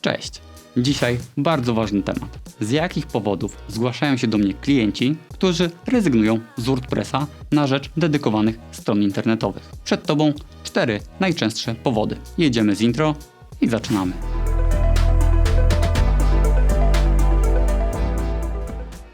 Cześć! Dzisiaj bardzo ważny temat. Z jakich powodów zgłaszają się do mnie klienci, którzy rezygnują z WordPressa na rzecz dedykowanych stron internetowych? Przed Tobą cztery najczęstsze powody. Jedziemy z intro i zaczynamy.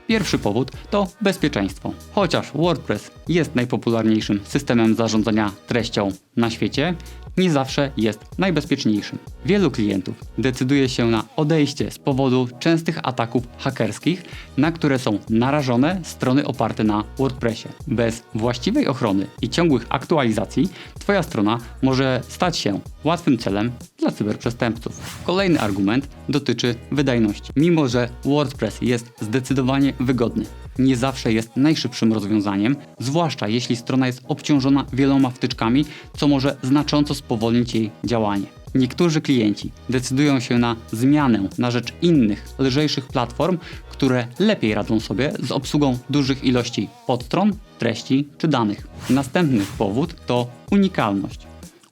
Pierwszy powód to bezpieczeństwo. Chociaż WordPress jest najpopularniejszym systemem zarządzania treścią na świecie, nie zawsze jest najbezpieczniejszym. Wielu klientów decyduje się na odejście z powodu częstych ataków hakerskich, na które są narażone strony oparte na WordPressie. Bez właściwej ochrony i ciągłych aktualizacji Twoja strona może stać się łatwym celem dla cyberprzestępców. Kolejny argument dotyczy wydajności. Mimo, że WordPress jest zdecydowanie wygodny, nie zawsze jest najszybszym rozwiązaniem, zwłaszcza jeśli strona jest obciążona wieloma wtyczkami, co może znacząco spowolnić jej działanie. Niektórzy klienci decydują się na zmianę na rzecz innych, lżejszych platform, które lepiej radzą sobie z obsługą dużych ilości podstron, treści czy danych. Następny powód to unikalność.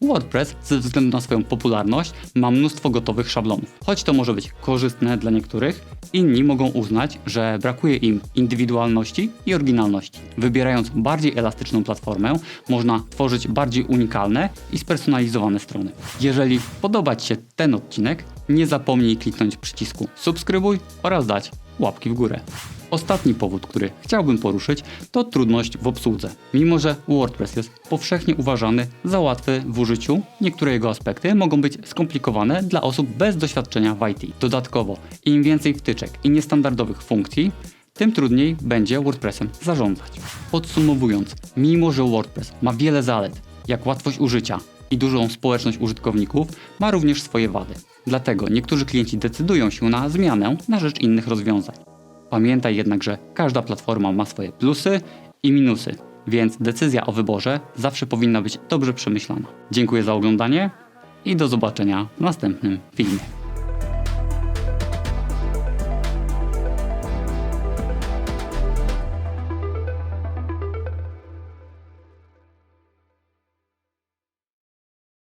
WordPress ze względu na swoją popularność ma mnóstwo gotowych szablonów. Choć to może być korzystne dla niektórych, inni mogą uznać, że brakuje im indywidualności i oryginalności. Wybierając bardziej elastyczną platformę, można tworzyć bardziej unikalne i spersonalizowane strony. Jeżeli podoba Ci się ten odcinek, nie zapomnij kliknąć przycisku subskrybuj oraz dać łapki w górę. Ostatni powód, który chciałbym poruszyć, to trudność w obsłudze. Mimo, że WordPress jest powszechnie uważany za łatwy w użyciu, niektóre jego aspekty mogą być skomplikowane dla osób bez doświadczenia w IT. Dodatkowo, im więcej wtyczek i niestandardowych funkcji, tym trudniej będzie WordPressem zarządzać. Podsumowując, mimo że WordPress ma wiele zalet, jak łatwość użycia i dużą społeczność użytkowników, ma również swoje wady. Dlatego niektórzy klienci decydują się na zmianę na rzecz innych rozwiązań. Pamiętaj jednak, że każda platforma ma swoje plusy i minusy, więc decyzja o wyborze zawsze powinna być dobrze przemyślana. Dziękuję za oglądanie i do zobaczenia w następnym filmie.